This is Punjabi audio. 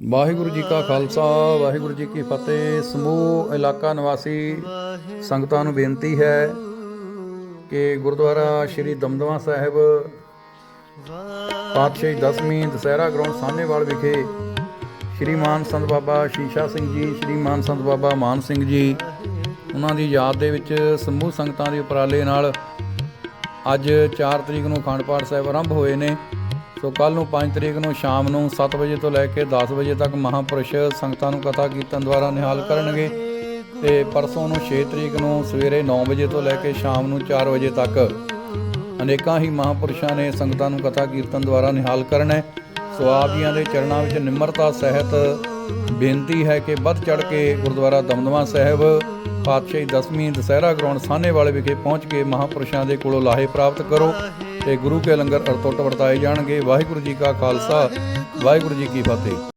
ਵਾਹਿਗੁਰੂ ਜੀ ਕਾ ਖਾਲਸਾ, ਵਾਹਿਗੁਰੂ ਜੀ ਕੀ ਫਤਿਹ। ਸਮੂਹ, ਇਲਾਕਾ ਨਿਵਾਸੀ ਸੰਗਤਾਂ ਨੂੰ ਬੇਨਤੀ ਹੈ ਕਿ ਗੁਰਦੁਆਰਾ ਸ਼੍ਰੀ ਦਮਦਮਾ ਸਾਹਿਬ, ਪਾਤਸ਼ਾਹੀ ਦਸਵੀਂ ਦੁਸਹਿਰਾ ਗਰਾਊਂਡ ਸਾਹਨੇਵਾਲ ਵਿਖੇ ਸ਼੍ਰੀ ਮਾਨ ਸੰਤ ਬਾਬਾ ਸ਼ੀਸ਼ਾ ਸਿੰਘ ਜੀ, ਸ਼੍ਰੀ ਮਾਨ ਸੰਤ ਬਾਬਾ ਮਾਨ ਸਿੰਘ ਜੀ, ਉਹਨਾਂ ਦੀ ਯਾਦ ਦੇ ਵਿੱਚ ਸਮੂਹ ਸੰਗਤਾਂ ਦੇ ਉਪਰਾਲੇ ਨਾਲ ਅੱਜ 4 ਤਰੀਕ ਨੂੰ ਅਖੰਡ ਪਾਠ ਸਾਹਿਬ ਆਰੰਭ ਹੋਏ ਨੇ। ਸੋ ਕੱਲ ਨੂੰ 5 ਤਰੀਕ ਨੂੰ ਸ਼ਾਮ ਨੂੰ 7 ਵਜੇ ਤੋਂ ਲੈ ਕੇ 10 ਵਜੇ ਤੱਕ ਮਹਾਪੁਰਸ਼ ਸੰਗਤਾਂ ਨੂੰ ਕਥਾ ਕੀਰਤਨ ਦੁਆਰਾ ਨਿਹਾਲ ਕਰਨਗੇ। ਤੇ ਪਰਸੋਂ ਨੂੰ 6 ਤਰੀਕ ਨੂੰ ਸਵੇਰੇ 9 ਵਜੇ ਤੋਂ ਲੈ ਕੇ ਸ਼ਾਮ ਨੂੰ 4 ਵਜੇ ਤੱਕ ਅਨੇਕਾਂ ਹੀ ਮਹਾਪੁਰਸ਼ਾਂ ਨੇ ਸੰਗਤਾਂ ਨੂੰ ਕਥਾ ਕੀਰਤਨ ਦੁਆਰਾ ਨਿਹਾਲ ਕਰਨਾ ਹੈ। ਸੋ ਆਪ ਜੀਆਂ ਦੇ ਚਰਨਾਂ ਵਿੱਚ ਨਿਮਰਤਾ, ਸਹਿਤ ਬੇਨਤੀ ਹੈ ਕਿ ਵੱਧ ਚੜ ਕੇ ਗੁਰਦੁਆਰਾ ਦਮਦਮਾ ਸਾਹਿਬ, ਪਾਤਸ਼ਾਹੀ ਦਸਵੀਂ ਦੁਸਹਿਰਾ ਗਰਾਊਂਡ ਸਾਹਨੇਵਾਲੇ ਵਿਖੇ ਪਹੁੰਚ ਕੇ ਮਹਾਪੁਰਸ਼ਾਂ ਦੇ ਕੋਲੋਂ ਲਾਹੇ ਪ੍ਰਾਪਤ ਕਰੋ। ਤੇ ਗੁਰੂ ਕੇ ਲੰਗਰ ਅਰਤੁੱਟ ਵਰਤਾਏ ਜਾਣਗੇ। ਵਾਹਿਗੁਰੂ ਜੀ ਕਾ ਖਾਲਸਾ, ਵਾਹਿਗੁਰੂ ਜੀ ਕੀ ਫਤਿਹ।